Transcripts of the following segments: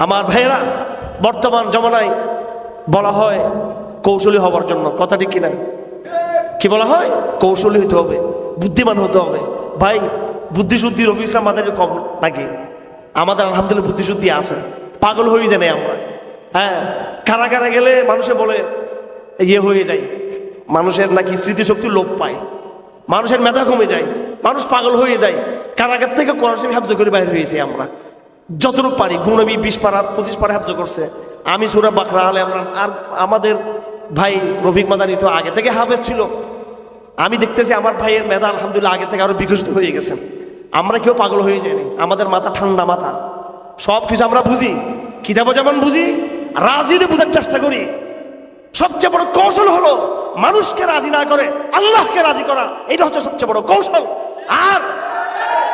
আমার ভাইয়েরা, বর্তমান জমানায় বলা হয় কৌশলী হবার জন্য। কথাটি কিনা? কি বলা হয়? কৌশলী হতে হবে, বুদ্ধিমান হতে হবে। ভাই বুদ্ধিশুদ্ধি রবি ইসলাম আমাদের কম নাকি? আমাদের আলহামদুলিল্লাহ বুদ্ধিশুদ্ধি আছে। পাগল হয়ে যায় না আমরা। হ্যাঁ কারাগারে গেলে মানুষে বলে ইয়ে হয়ে যায়। মানুষের নাকি স্মৃতিশক্তি লোপ পায়। মানুষের মেধা কমে যায়। মানুষ পাগল হয়ে যায়। কারাগার থেকে কোরআন হাফজ করে বাইরে হয়েছি আমরা। যতটুকু পারি গুণবী বিশ পারা, পঁচিশ পারা হাফজ করছে। আমি সুরা বাকরা আলে আমরা আর আমাদের ভাই রফিক মাদানি তো আগে থেকে হাফেজ ছিল। আমি দেখতেছি আমার ভাইয়ের মেধা আলহামদুলিল্লাহ আগে থেকে আরও বিকশিত হয়ে গেছেন আমরা কেউ পাগল হয়ে যায়নি আমাদের মাথা ঠান্ডা মাথা। সব কিছু আমরা বুঝি। কিতাবও যেমন বুঝি রাজিতে বোঝার চেষ্টা করি। সবচেয়ে বড় কৌশল হলো মানুষকে রাজি না করে, আল্লাহকে রাজি করা। এটা হচ্ছে সবচেয়ে বড় কৌশল। আর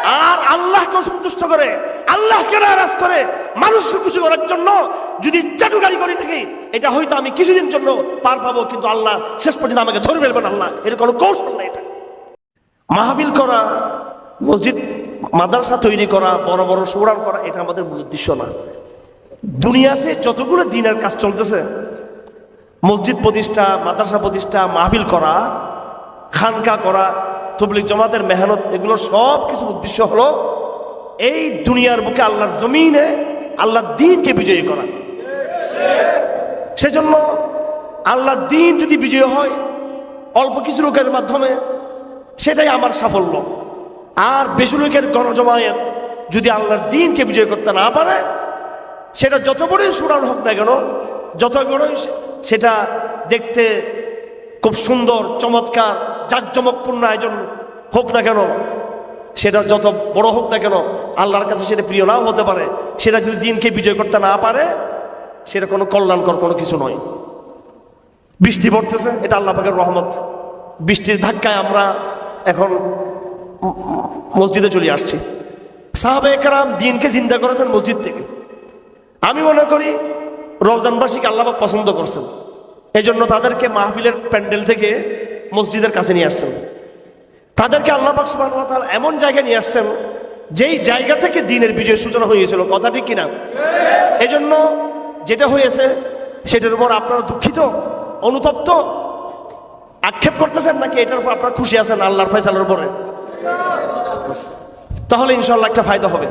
আর আল্লাহকে সন্তুষ্ট করে আল্লাহকে নারাজ করে মানুষকে খুশি করার জন্য যদি চাটুকারি করে থাকি, এটা হয়তো আমি কিছুদিন জন্য পার পাবো, কিন্তু আল্লাহ শেষ পর্যন্ত আমাকে ধরে ফেলবেন আল্লাহ। এটা কোনো কৌশল না এটা। মাহবিল করা, মসজিদ, মাদ্রাসা তৈরি করা, বড় বড় সৌরান করা, এটা আমাদের মূল উদ্দেশ্য না। দুনিয়াতে যতগুলো দিনের কাজ চলতেছে, মসজিদ প্রতিষ্ঠা, মাদ্রাসা প্রতিষ্ঠা মাহবিল করা, খানকা করা তবলিক জমাতের মেহনত, এগুলো সব কিছুর উদ্দেশ্য হলো এই দুনিয়ার বুকে আল্লাহর জমিনে আল্লাহর দিনকে বিজয়ী করা। সেজন্য আল্লাহর দিন যদি বিজয় হয়, অল্প কিছু লোকের মাধ্যমে সেটাই আমার সাফল্য। আর বেশি লোকের গণজমায়েত যদি আল্লাহর দিনকে বিজয় করতে না পারে, সেটা যত বড়ই সুরান হোক না কেন, যত বড়ই সেটা দেখতে খুব সুন্দর, চমৎকার, জাঁকজমকপূর্ণ আয়োজন হোক না কেন সেটা যত বড় হোক না কেন, আল্লাহর কাছে সেটা প্রিয় নাও হতে পারে। সেটা যদি দিনকে বিজয় করতে না পারে, সেটা কোনো কল্যাণকর কোনো কিছু নয়। বৃষ্টি পড়তেছে, এটা আল্লাহ পাকের রহমত। বৃষ্টির ধাক্কায় আমরা এখন মসজিদে চলে আসছি। সাহাবে একরাম দিনকে চিন্তা করেছেন মসজিদ থেকে। আমি মনে করি, রমজানবাসীকে আল্লাহপাক পছন্দ করছেন। এই জন্য তাদেরকে মাহফিলের প্যান্ডেল থেকে মসজিদের কাছে নিয়ে আসছেন। তাদেরকে আল্লাহ পাক সুবহানাহু ওয়া তাআলা এমন জায়গায় নিয়ে আসছেন, যেই জায়গা থেকে দিনের বিজয় সূচনা হয়েছিল। কথা ঠিক কিনা এই জন্য যেটা হয়েছে, সেটার উপর আপনারা দুঃখিত, অনুতপ্ত, আক্ষেপ করতেছেন নাকি এটার উপর আপনারা খুশি আছেন আল্লাহর ফয়সালার উপরে? তাহলে ইনশাল্লাহ একটা ফায়দা হবে।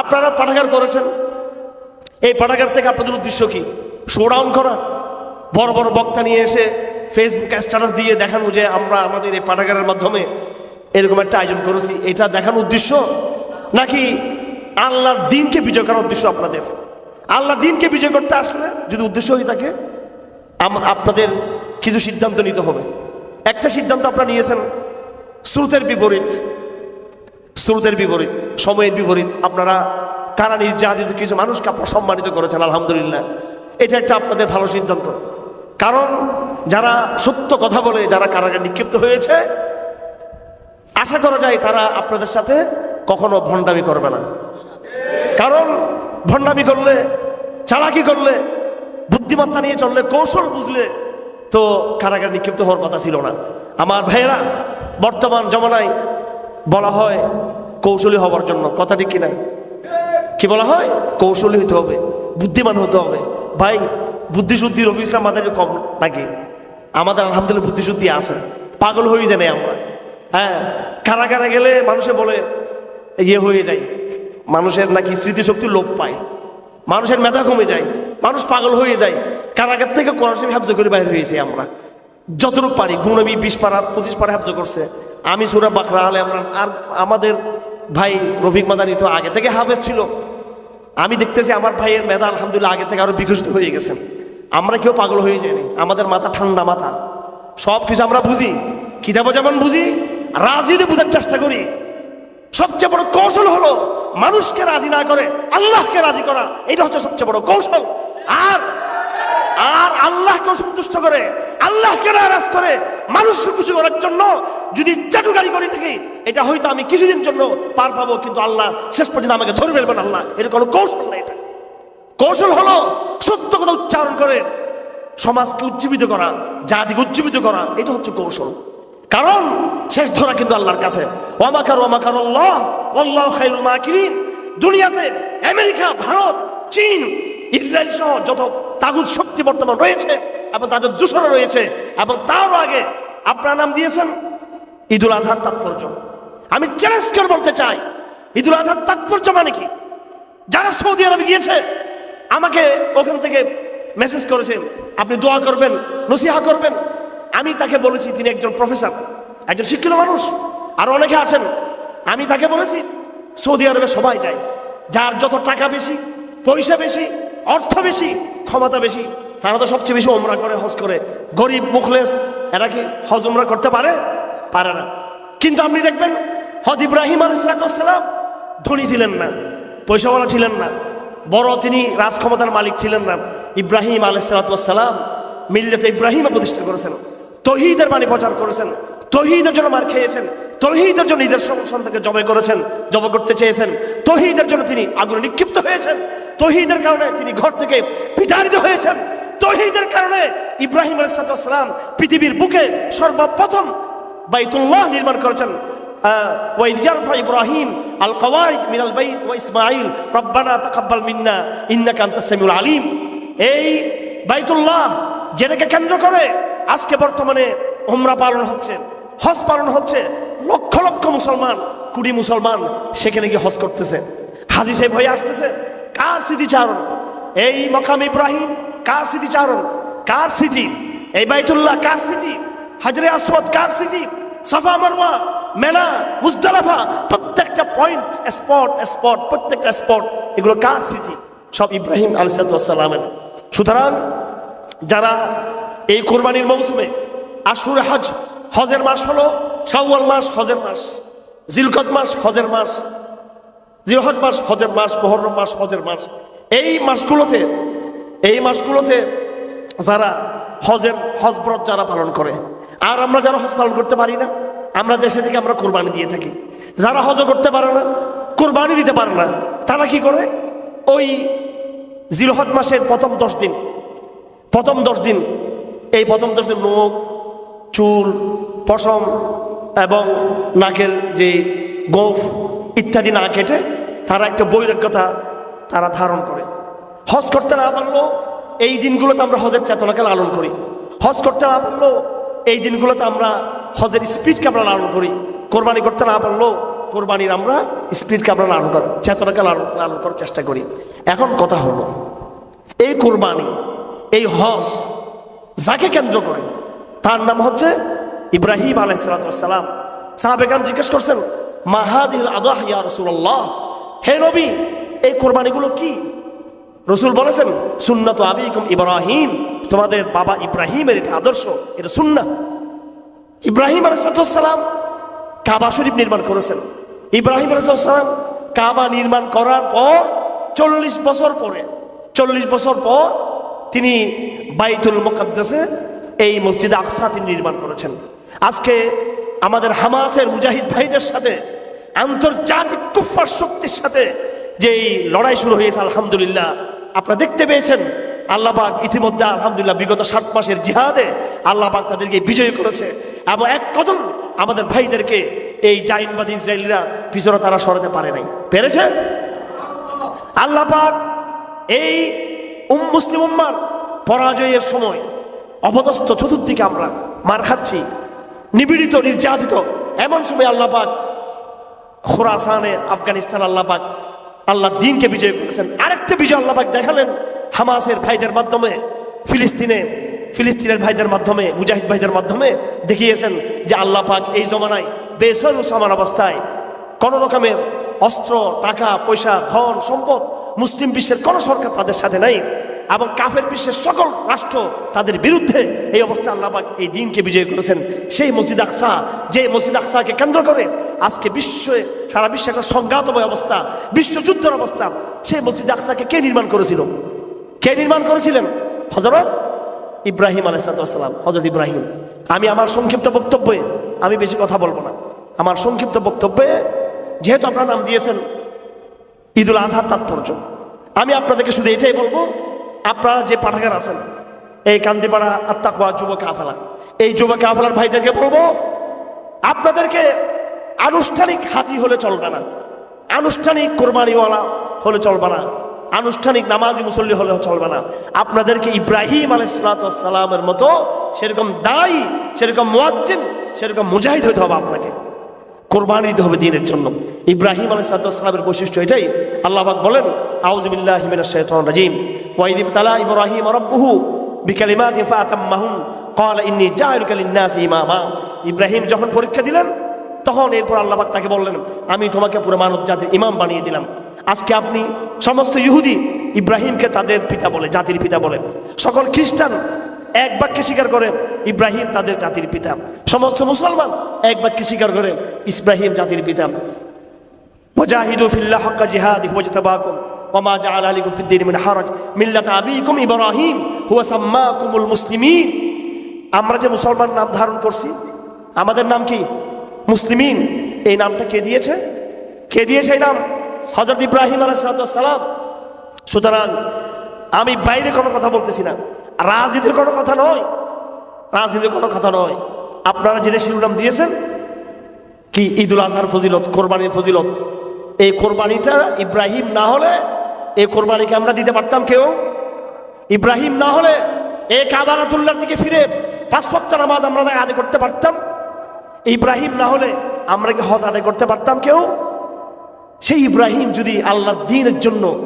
আপনারা পাঠাগার করেছেন। এই পাঠাগার থেকে আপনাদের উদ্দেশ্য কি? শোডাউন করা। বড় বড় বক্তা নিয়ে এসে ফেসবুক স্ট্যাটাস দিয়ে দেখানো যে আমরা আমাদের এই পাঠাগারের মাধ্যমে এরকম একটা আয়োজন করেছি। এটা দেখানোর উদ্দেশ্য? নাকি আল্লাহর দিনকে বিজয় করার উদ্দেশ্য আপনাদের? আল্লাহ দিনকে বিজয় করতে আসলে যদি উদ্দেশ্য হয়ে থাকে আপনাদের কিছু সিদ্ধান্ত নিতে হবে। একটা সিদ্ধান্ত আপনারা নিয়েছেন, স্রোতের বিপরীত। স্রোতের বিপরীত, সময়ের বিপরীত। আপনারা, কারা নির্যাতিত কিছু মানুষকে আপনারা সম্মানিত করেছেন, আলহামদুলিল্লাহ। এটা একটা আপনাদের ভালো সিদ্ধান্ত। কারণ যারা সত্য কথা বলে, যারা কারাগারে নিক্ষিপ্ত হয়েছে, আশা করা যায় তারা আপনাদের সাথে কখনো ভণ্ডামি করবে না। কারণ ভণ্ডামি করলে, চালাকি করলে, বুদ্ধিমত্তা নিয়ে চললে, কৌশল বুঝলে তো কারাগারে নিক্ষিপ্ত হওয়ার কথা ছিল না। আমার ভাইয়েরা, বর্তমান জমানায় বলা হয় কৌশলী হবার জন্য। কথাটি কিনা? কি বলা হয়? কৌশলী হতে হবে, বুদ্ধিমান হতে হবে। ভাই বুদ্ধিশুদ্ধি রবি ইসলাম আমাদের কম নাকি? আমাদের আলহামদুলিল্লাহ বুদ্ধিশুদ্ধি আছে। পাগল হয়ে যায় আমরা। হ্যাঁ কারাগারে গেলে মানুষে বলে ইয়ে হয়ে যায়। মানুষের নাকি স্মৃতিশক্তি লোপ পায়। মানুষের মেধা কমে যায়। মানুষ পাগল হয়ে যায়। কারাগার থেকে কোরআন হাফজ করে বাইরে হয়েছি আমরা। যতটুকু পারি গুণবী বিশ পারা, পঁচিশ পারা হাফজ করছে। আমি সুরা বাকরা হলে আমরা আর আমাদের ভাই রফিক মাদানি তো আগে থেকে হাফেজ ছিল। আমি দেখতেছি আমার ভাইয়ের মেধা আলহামদুলিল্লাহ আগে থেকে আরও বিকশিত হয়ে গেছেন আমরা কেউ পাগল হয়ে যায়নি আমাদের মাথা ঠান্ডা মাথা। সব কিছু আমরা বুঝি। কিতাবও যেমন বুঝি রাজিতে বোঝার চেষ্টা করি। সবচেয়ে বড় কৌশল হলো মানুষকে রাজি না করে আল্লাহকে রাজি করা। এটা হচ্ছে সবচেয়ে বড় কৌশল। আর আর আল্লাহকে সন্তুষ্ট করে, আল্লাহকে নারাজ করে মানুষকে খুশি করার জন্য যদি চাটুকারি করে থাকি, এটা হয়তো আমি কিছুদিন জন্য পার পাবো, কিন্তু আল্লাহ শেষ পর্যন্ত আমাকে ধরে ফেলবেন আল্লাহ। এটা কোনো কৌশল না এটা। কৌশল হলো সত্য কথা উচ্চারণ করে সমাজকে উজ্জীবিত করা, জাতিকে উজ্জীবিত করা, এটা হচ্ছে কৌশল। কারণ শেষ ধরা কিন্তু আল্লাহর কাছে। দুনিয়াতে আমেরিকা, ভারত, চীন, ইসরায়েল সহ যত তাগুদ শক্তি বর্তমান রয়েছে এবং তাদের দূষণ রয়েছে এবং তারও আগে আপনার নাম দিয়েছেন ঈদুল আজহার তাৎপর্য। আমি চ্যালেঞ্জ করে বলতে চাই, ঈদুল আজহার তাৎপর্য মানে কি? যারা সৌদি আরবে গিয়েছে আমাকে ওখান থেকে মেসেজ করেছেন আপনি দোয়া করবেন, নসিহা করবেন। আমি তাকে বলেছি, তিনি একজন প্রফেসর একজন শিক্ষিত মানুষ। আর অনেকে আছেন, আমি তাকে বলেছি, সৌদি আরবে সবাই যায়, যার যত টাকা বেশি, পয়সা বেশি, অর্থ বেশি, ক্ষমতা বেশি, তারা তো সবচেয়ে বেশি ওমরা করে, হজ করে। গরিব, মুখলেস, এরা কি হজ উমরা করতে পারে? পারে না। কিন্তু আপনি দেখবেন, হজ ইব্রাহিম আলাইসালাম ধনী ছিলেন না, পয়সাওয়ালা ছিলেন না। বড় তিনি রাজক্ষমতার মালিক ছিলেন না। ইব্রাহিম আলাইসালাম মিল্লাতে ইব্রাহিম প্রতিষ্ঠা করেছেন। তহিদের বাণী প্রচার করেছেন। তহিদের জন্য মার খেয়েছেন। তহিদের জন্য নিজের সন্তানকে জবে করেছেন জব করতে চেয়েছেন। তহিদের জন্য তিনি আগুনে নিক্ষিপ্ত হয়েছেন। তহিদের কারণে তিনি ঘর থেকে বিতাড়িত হয়েছেন। তহিদের কারণে ইব্রাহিম আলাইসালাম পৃথিবীর বুকে সর্বপ্রথম বাইতুল্লাহ নির্মাণ করেছেন। وإذ يرفع إبراهيم القواعد من البيت وإسماعيل ربنا تقبل منا إنك أنت السميع العليم এই বাইতুল্লাহ যেটাকে কেন্দ্র করে আজকে বর্তমানে উমরা পালন হচ্ছে হজ পালন হচ্ছে লক্ষ লক্ষ মুসলমান কুড়ি মুসলমান সেখানে গিয়ে হজ করতেছে হাজি সাহেব হয়ে আসতেছে কার স্মৃতিচারণ এই মকাম ইব্রাহিম কার স্মৃতিচারণ কার স্মৃতি এই বাইতুল্লাহ কার স্মৃতি হাজরে আসওয়াদ কার স্মৃতি সাফা মারওয়া মেনা মুজদালাফা, প্রত্যেকটা পয়েন্ট স্পট স্পট প্রত্যেকটা স্পট এগুলো কার স্মৃতি? সব ইব্রাহিম আলিসালামের সুতরাং যারা এই কোরবানির মৌসুমে আশুর হজ, হজের মাস হলো শাওয়াল মাস, হজের মাস জিলকত মাস, হজের মাস, জিলহজ মাস, হজের মাস, মহরম মাস, হজের মাস। এই মাসগুলোতে এই মাসগুলোতে যারা হজের হজব্রত যারা পালন করে আর আমরা যারা হজ পালন করতে পারি না, আমরা দেশে থেকে আমরা কোরবানি দিয়ে থাকি। যারা হজ করতে পারে না, কোরবানি দিতে পারে না, তারা কি করে? ওই জিলহজ মাসের প্রথম দশ দিন, প্রথম দশ দিন, এই প্রথম দশ দিন নখ চুল, পশম এবং নাকের যে গোফ ইত্যাদি না কেটে তারা একটা বৈরাগ্যতা তারা ধারণ করে। হজ করতে না পারলেও এই দিনগুলোতে আমরা হজের চেতনাকে লালন করি। হজ করতে না পারলেও এই দিনগুলোতে আমরা হজের স্পিডকে আমরা লালন করি। কোরবানি করতে না পারলেও কোরবানির আমরা স্পিডকে আমরা লালন করার, চেতনাকে লালন লালন করার চেষ্টা করি। এখন কথা হলো, এই কোরবানি, এই হজ যাকে কেন্দ্র করে, তার নাম হচ্ছে ইব্রাহিম আলাইসালাম সাহাবেগান জিজ্ঞেস করছেন মাহাজিল আদাহ ইয়া রসুল্লাহ হে নবী, এই কোরবানিগুলো কি? রসুল বলেছেন, সুন্নত আবিকুম ইব্রাহিম। তোমাদের বাবা ইব্রাহিমের এটা আদর্শ, এটা সুন্না ইব্রাহিম আলাইসালাম কাবা শরীফ নির্মাণ করেছেন। ইব্রাহিম আলাইসালাম কাবা নির্মাণ করার পর, চল্লিশ বছর পরে, চল্লিশ বছর পর তিনি বাইতুল মোকাদ্দাসে এই মসজিদে আকসা তিনি নির্মাণ করেছেন। আজকে আমাদের হামাসের মুজাহিদ ভাইদের সাথে, আন্তর্জাতিক কুফার শক্তির সাথে যেই লড়াই শুরু হয়েছে, আলহামদুলিল্লাহ আপনারা দেখতে পেয়েছেন আল্লাহবাক ইতিমধ্যে, আলহামদুলিল্লাহ, বিগত সাত মাসের জিহাদে আল্লাহবাক তাদেরকে বিজয় করেছে। এবং এক কদম আমাদের ভাইদেরকে এই জাইনবাদ ইসরায়েলিরা পিছনে তারা সরাতে পারে নাই। পেরেছে? আল্লাহবাক এই উম মুসলিম উম্মার পরাজয়ের সময় অপদস্থ চতুর্দিকে আমরা মার খাচ্ছি নিবিড়িত নির্যাতিত। এমন সময় আল্লাহবাক খোরাসানে আফগানিস্তান আল্লাহবাক আল্লাহ দিনকে বিজয় করেছেন। আরেকটা বিজয় আল্লাহবাক দেখালেন হামাসের ভাইদের মাধ্যমে, ফিলিস্তিনে, ফিলিস্তিনের ভাইদের মাধ্যমে, মুজাহিদ ভাইদের মাধ্যমে দেখিয়েছেন যে আল্লাহ পাক এই জমানায় বেসর সমান অবস্থায় কোনো রকমের অস্ত্র, টাকা, পয়সা, ধন, সম্পদ মুসলিম বিশ্বের কোনো সরকার তাদের সাথে নাই। এবং কাফের বিশ্বের সকল রাষ্ট্র তাদের বিরুদ্ধে এই অবস্থায় আল্লাহ পাক এই দিনকে বিজয় করেছেন। সেই মসজিদ আকসা যে মসজিদ আকসাকে কেন্দ্র করে আজকে বিশ্বে, সারা বিশ্বে একটা সংঘাতময় অবস্থা, বিশ্বযুদ্ধের অবস্থা। সেই মসজিদ আকসাকে কে নির্মাণ করেছিল? কে নির্মাণ করেছিলেন? হজরত ইব্রাহিম আলাইসালাম হজরত ইব্রাহিম। আমি আমার সংক্ষিপ্ত বক্তব্যে, আমি বেশি কথা বলব না। আমার সংক্ষিপ্ত বক্তব্যে, যেহেতু আপনার নাম দিয়েছেন, ঈদুল আজহার তাৎপর্য। আমি আপনাদেরকে শুধু এটাই বলব আপনারা যে পাঠাগার আছেন, এই কান্দিপাড়া আত্মাকুয়া যুব কাফেলা, এই যুব কাফেলার ভাইদেরকে বলব, আপনাদেরকে আনুষ্ঠানিক হাজি হলে চলবে না, আনুষ্ঠানিক কোরবানিওয়ালা হলে চলবে না, আনুষ্ঠানিক নামাজি মুসল্লি হলেও চলবে না। আপনাদেরকে ইব্রাহিম আলাইসালামের মতো সেরকম দায়ী, সেরকম মোয়াজ্জিন, সেরকম মুজাহিদ হতে হবে আপনাকে। কোরবানি দিতে হবে দিনের জন্য। ইব্রাহিম আলাইসালামের বৈশিষ্ট্য এটাই। আল্লাহবাক বলেন আউজবিল্লাহ শাইতান রাজিম। ওয়াইদিব তালা ইব্রাহিম রব্বুহু বিকালিমাত ফাতাম্মাহুন قال ইন্নী জাইলুকা লিন-নাসি ইমামা ইব্রাহিম যখন পরীক্ষা দিলেন তখন এরপর আল্লাহবাক তাকে বললেন আমি তোমাকে পুরো মানব জাতির ইমাম বানিয়ে দিলাম আজকে আপনি সমস্ত ইহুদি ইব্রাহিমকে তাদের পিতা বলে জাতির পিতা বলে সকল খ্রিস্টান এক বাক্যে স্বীকার করে ইব্রাহিম তাদের জাতির পিতা সমস্ত মুসলমান এক বাক্যে স্বীকার করে ইব্রাহিম জাতির পিতা وجاهدوا في الله حق جهاده هو اجتباكم وما جعل عليكم في الدين من حرج ملة أبيكم إبراهيم هو سماكم المسلمين আমরা যে মুসলমান নাম ধারণ করছি আমাদের নাম কি মুসলিমিন এই নামটা কে দিয়েছে কে দিয়েছে এই নাম হজরত ইব্রাহিম আলাইসালাম সুতরাং আমি বাইরে কোনো কথা বলতেছি না রাজনীতির কোনো কথা নয় রাজনীতির কোনো কথা নয় আপনারা যেটা শিরোনাম দিয়েছেন কি ঈদুল আজহার ফজিলত কোরবানির ফজিলত এই কোরবানিটা ইব্রাহিম না হলে এই কোরবানিকে আমরা দিতে পারতাম কেউ? ইব্রাহিম না হলে এই কাবারাতুল্লার দিকে ফিরে পাঁচ সপ্তাহ নামাজ আমরা আদায় করতে পারতাম। ইব্রাহিম না হলে আমরা কি হজ আদায় করতে পারতাম কেউ? সেই ইব্রাহিম যদি আল্লাহর দিনের জন্য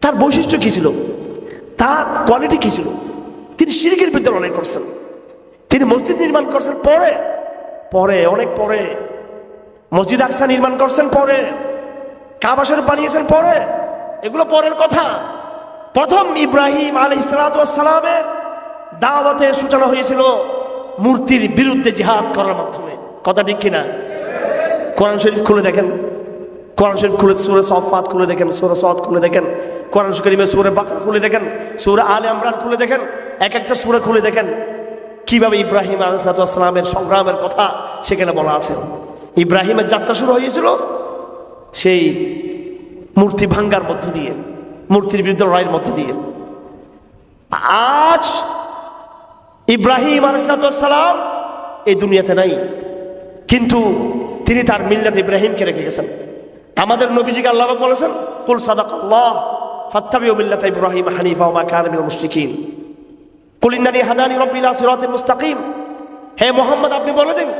তার বৈশিষ্ট্য কী ছিল? তার কোয়ালিটি কি ছিল? তিনি সিরিকের বিরুদ্ধে লড়াই করছেন। তিনি মসজিদ নির্মাণ করছেন পরে পরে, অনেক পরে। মসজিদ আকসা নির্মাণ করছেন পরে। কাবা শরীফ বানিয়েছেন পরে। এগুলো পরের কথা। প্রথম ইব্রাহিম আলী সালামের দাওয়াতের সূচনা হয়েছিল মূর্তির বিরুদ্ধে জিহাদ করার মাধ্যমে। কথা ঠিক কিনা? কোরআন শরীফ খুলে দেখেন। কোরআন শরীফ খুলে সুরে সফাত খুলে দেখেন, সুরে সৎ খুলে দেখেন, কোরআন শরীফের সুরে বাকরা খুলে দেখেন, সুরে আলে আমরান খুলে দেখেন, এক একটা সুরে খুলে দেখেন। কীভাবে ইব্রাহিম আলাইসালামের সংগ্রামের কথা সেখানে বলা আছে। ইব্রাহিমের যাত্রা শুরু হয়েছিল সেই মূর্তি ভাঙ্গার মধ্য দিয়ে, মূর্তির বিরুদ্ধে লড়াইয়ের মধ্য দিয়ে। আজ ইব্রাহিম আলাইসালাম এই দুনিয়াতে নাই, কিন্তু তিনি তার মিল্লাত ইব্রাহিমকে রেখে গেছেন। আমাদের নবীজিকে আল্লাহ বলেছেন, কুল সাদাক আল্লাহ ফাত্তাবি মিল্লাত ইব্রাহিম হানিফা ওমা কান মিনাল মুশরিকিন। কুলিন্নানি হাদানি রব্বিলা সিরাতিল মুস্তাকিম। হে মোহাম্মদ, আপনি বলে দিন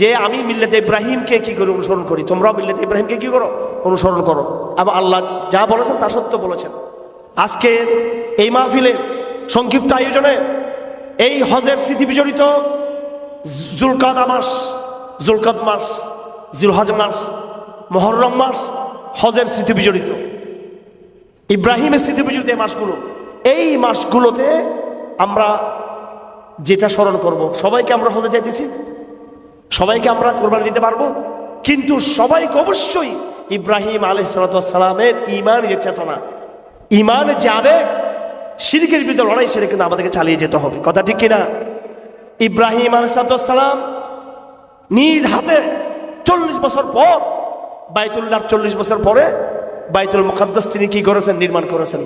যে আমি মিল্লাতে ইব্রাহিমকে কি করে অনুসরণ করি? তোমরাও মিল্লাতে ইব্রাহিমকে কি করো? অনুসরণ করো। আবার আল্লাহ যা বলেছেন তা সত্য বলেছেন। আজকে এই মাহফিলে সংক্ষিপ্ত আয়োজনে এই হজের স্মৃতি বিজড়িত জুলকাদা মাস, জুলকাদ মাস, জুলহজ মাস, মহরম মাস হজের স্মৃতি বিজড়িত। ইব্রাহিমের স্মৃতি বিজড়িত এই মাসগুলো। এই মাসগুলোতে আমরা যেটা স্মরণ করব, সবাইকে আমরা হজে যাইতেছি। সবাইকে আমরা কোরবানি দিতে পারব। কিন্তু সবাইকে অবশ্যই ইব্রাহিম আলহিসামের ইমান যে চেতনা ইমানের যে আবেগ সিরিকের বিরুদ্ধে লড়াই, সেটা কিন্তু আমাদেরকে চালিয়ে যেতে হবে। কথা ঠিক কিনা? ইব্রাহিম আলসালাম নিজ হাতে চল্লিশ বছর পর বাইতুল্লাহ চল্লিশ বছর পরে বাইতুল মুকাদ্দাস তিনি কি করেছেন? নির্মাণ করেছেন।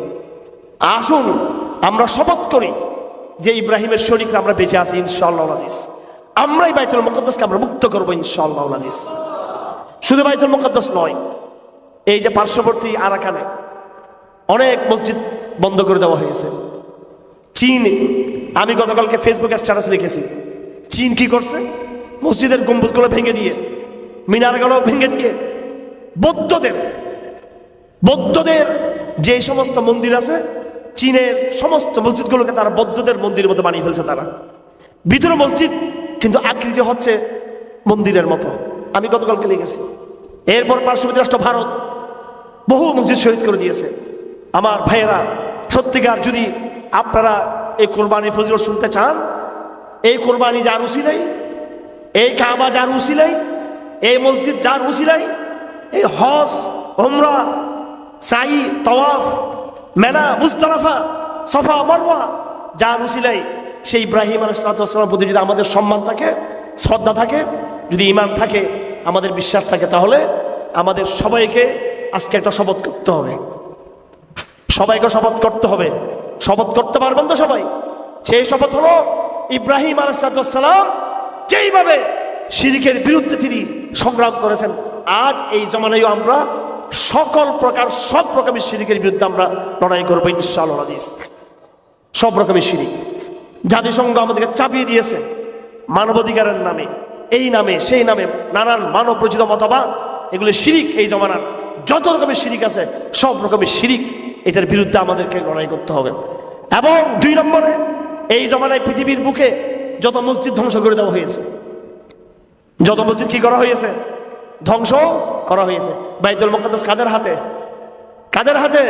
আসুন আমরা শপথ করি যে ইব্রাহিমের শরীরকে আমরা বেঁচে আছি, ইনশাআল্লাহ আজিজ আমরাই বাইতুল মুকাদ্দাসকে আমরা মুক্ত করব ইনশাআল্লাহ আজিজ। শুধু বাইতুল মুকাদ্দাস নয়, এই যে পার্শ্ববর্তী আরাকানে অনেক মসজিদ বন্ধ করে দেওয়া হয়েছে। চীন, আমি গতকালকে ফেসবুকে স্ট্যাটাস লিখেছি। চীন কি করছে? মসজিদের গম্বুজগুলো ভেঙে দিয়ে, মিনারগুলো ভেঙে দিয়ে বৌদ্ধদের বৌদ্ধদের যে সমস্ত মন্দির আছে, চীনের সমস্ত মসজিদগুলোকে তারা বৌদ্ধদের মন্দিরের মতো বানিয়ে ফেলছে তারা। ভিতরে মসজিদ কিন্তু আকৃতি হচ্ছে মন্দিরের মতো। আমি গতকালকে লিখেছি এরপর পার্শ্ববর্তী রাষ্ট্র ভারত বহু মসজিদ শহীদ করে দিয়েছে। আমার ভাইয়েরা, সত্যিকার যদি আপনারা এই কোরবানি ফজিল শুনতে চান, এই কোরবানি যার উসিলাই এই কাবা যার উসিলাই এই মসজিদ যার উসিলাই এই হজ ওমরা সাই তওয়াফ মেনা মুস্তালাফা, সফা, মারওয়া যার উসিলাই সেই ইব্রাহিম আলাইসালাম প্রতি যদি আমাদের সম্মান থাকে, শ্রদ্ধা থাকে, যদি ইমান থাকে, আমাদের বিশ্বাস থাকে, তাহলে আমাদের সবাইকে আজকে একটা শপথ করতে হবে। সবাইকে শপথ করতে হবে। শপথ করতে পারবেন তো সবাই? সেই শপথ হলো ইব্রাহিম আলাইসালাম যেইভাবে শিরিকের বিরুদ্ধে তিনি সংগ্রাম করেছেন, আজ এই জমানায়ও আমরা সকল প্রকার, সব রকমের শিরিকের বিরুদ্ধে আমরা লড়াই করব আজিজ সব রকমের শিরিক। জাতিসংঘ আমাদেরকে চাপিয়ে দিয়েছে মানবাধিকারের নামে, এই নামে, সেই নামে নানান মানব রচিত মতবাদ, এগুলো শিরিক এই জমানার। যত রকমের শিরিক আছে, সব রকমের শিরিক এটার বিরুদ্ধে আমাদেরকে লড়াই করতে হবে। এবং দুই নম্বরে, এই জমানায় পৃথিবীর বুকে যত মসজিদ ধ্বংস করে দেওয়া হয়েছে, যত মসজিদ কি করা হয়েছে? ধ্বংস করা হয়েছে। বাইতুল মুকাদ্দাস কাদের হাতে? কাদের হাতে?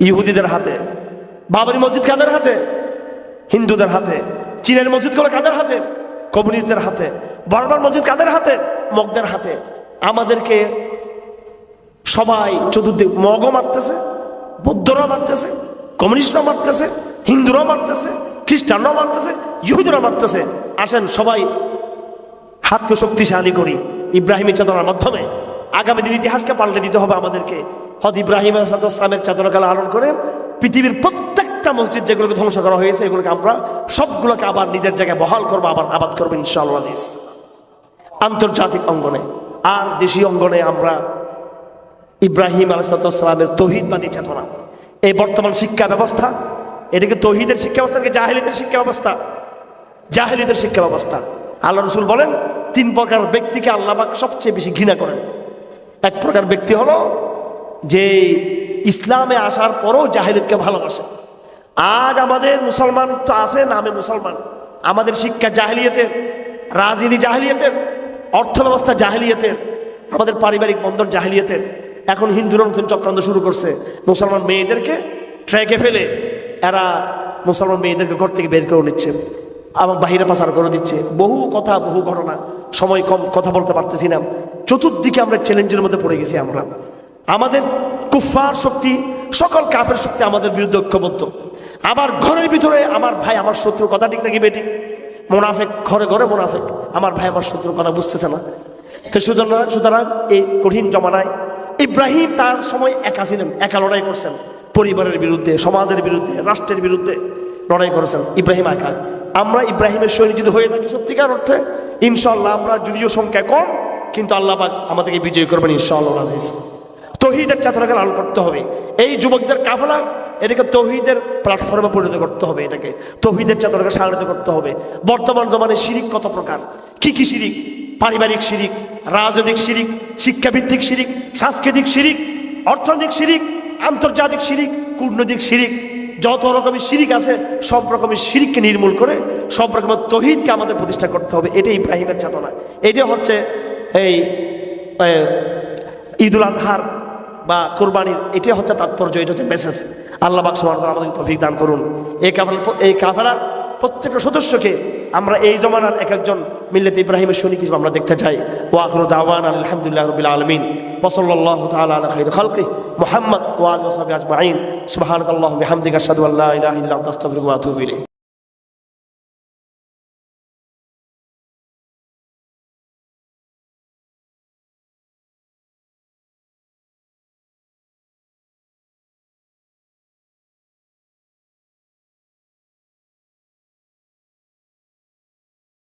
ইহুদিদের হাতে। বাবরি মসজিদ কাদের হাতে? হিন্দুদের হাতে, চীনের মসজিদগুলো কাদের হাতে? কমিউনিস্টদের হাতে, বর্মার মসজিদ কাদের হাতে? মগদের হাতে। আমাদেরকে সবাই চতুর্দিক মগও মারতেছে বৌদ্ধরা মারতেছে কমিউনিস্টরা মারতেছে হিন্দুরা মারতেছে খ্রিস্টানরা মারতেছে ইহুদিরা মারতেছে। আসেন সবাই হাতকে শক্তিশালী করি ইব্রাহিমের চেতনার মাধ্যমে। আগামী দিন ইতিহাসকে পাল্টে দিতে হবে আমাদেরকে। হজ ইব্রাহিম ইসলামের চেতনাকে লালন করে পৃথিবীর প্রত্যেকটা মসজিদ যেগুলোকে ধ্বংস করা হয়েছে, এগুলোকে আমরা সবগুলোকে আবার নিজের জায়গায় বহাল করব, আবার আবাদ করব ইনশাআল্লাহ আজিজ। আন্তর্জাতিক অঙ্গনে, আর দেশীয় অঙ্গনে আমরা ইব্রাহিম আলাইসালামের তহিদবাদী চেতনা। এই বর্তমান শিক্ষা ব্যবস্থা এটাকে তহিদের শিক্ষা ব্যবস্থা নাকি জাহেলিদের শিক্ষা ব্যবস্থা? জাহেলিদের শিক্ষা ব্যবস্থা। আল্লাহ রসুল বলেন, তিন প্রকার ব্যক্তিকে আল্লাহবাক সবচেয়ে বেশি ঘৃণা করেন। এক প্রকার ব্যক্তি হলো যে ইসলামে আসার পরও জাহেলিদকে ভালোবাসে। আজ আমাদের মুসলমান তো আছে, নামে মুসলমান। আমাদের শিক্ষা জাহেলিয়তের, রাজনীতি জাহেলিয়তের অর্থ ব্যবস্থা জাহেলিয়তের, আমাদের পারিবারিক বন্ধন জাহেলিয়তের। এখন হিন্দুরা নতুন চক্রান্ত শুরু করছে। মুসলমান মেয়েদেরকে ট্র্যাকে ফেলে এরা মুসলমান মেয়েদেরকে ঘর থেকে বের করে নিচ্ছে আবার বাহিরে পাচার করে দিচ্ছে। বহু কথা, বহু ঘটনা, সময় কম, কথা বলতে পারতেছি না। চতুর্দিকে আমরা চ্যালেঞ্জের মধ্যে পড়ে গেছি আমরা। আমাদের কুফার শক্তি, সকল কাফের শক্তি আমাদের বিরুদ্ধে ঐক্যবদ্ধ। আবার ঘরের ভিতরে আমার ভাই আমার শত্রু কথা ঠিক নাকি বেটি মোনাফেক, ঘরে ঘরে মোনাফেক। আমার ভাই আমার শত্রুর কথা বুঝতেছে না। তো সুতরাং সুতরাং এই কঠিন জমানায় ইব্রাহিম তার সময় একা ছিলেন, একা লড়াই করছেন। পরিবারের বিরুদ্ধে, সমাজের বিরুদ্ধে, রাষ্ট্রের বিরুদ্ধে লড়াই করেছেন ইব্রাহিম একা। আমরা ইব্রাহিমের সৈনিক যদি হয়ে থাকি সত্যিকার অর্থে ইনশাল্লাহ আমরা যদিও সংখ্যা কম, কিন্তু আল্লাহ পাক আমাদেরকে বিজয় করবেন ইনশাআল্লাহ আজিজ তহিদের চেতনাকে লাল করতে হবে। এই যুবকদের কাফলা এটাকে তহিদের প্ল্যাটফর্মে পরিণত করতে হবে এটাকে। তহিদের চেতনাকে সাহায্য করতে হবে। বর্তমান জমানে শিরিক কত প্রকার? কি কি শিরিক? পারিবারিক শিরিক, রাজনৈতিক শিরিক, শিক্ষাভিত্তিক শিরিক, সাংস্কৃতিক শিরিক, অর্থনৈতিক শিরিক, আন্তর্জাতিক শিরিক, কূটনৈতিক শিরিক। যত রকমের শিরিক আছে, সব রকমের শিরিককে নির্মূল করে, সব রকমের তহিদকে আমাদের প্রতিষ্ঠা করতে হবে। এটাই ইব্রাহিমের চেতনা। এটা হচ্ছে এই ঈদুল আজহার বা কোরবানির, এটাই হচ্ছে তাৎপর্য, এটা হচ্ছে মেসেজ আল্লাহ বাক তাআলা আমাদেরকে তৌফিক দান করুন। এই কাফেলার এই কাফেলার প্রত্যেকটা সদস্যকে আমরা এই জমানার এক একজন মিল্লাত ইব্রাহিমের সৈনিক হিসেবে আমরা দেখতে চাই। ওয়াখরু দাওয়ান আলহামদুলিল্লাহ রবিল আলমিন। ওসল্লাহ তাআলা আলা খালকি মুহাম্মদ ওয়া আলিহি ওয়া সাহবিহি আজমাইন। সুবহানাকাল্লাহুম্মা বিহামদিকা আশহাদু আল্লা ইলাহা ইল্লা আনতা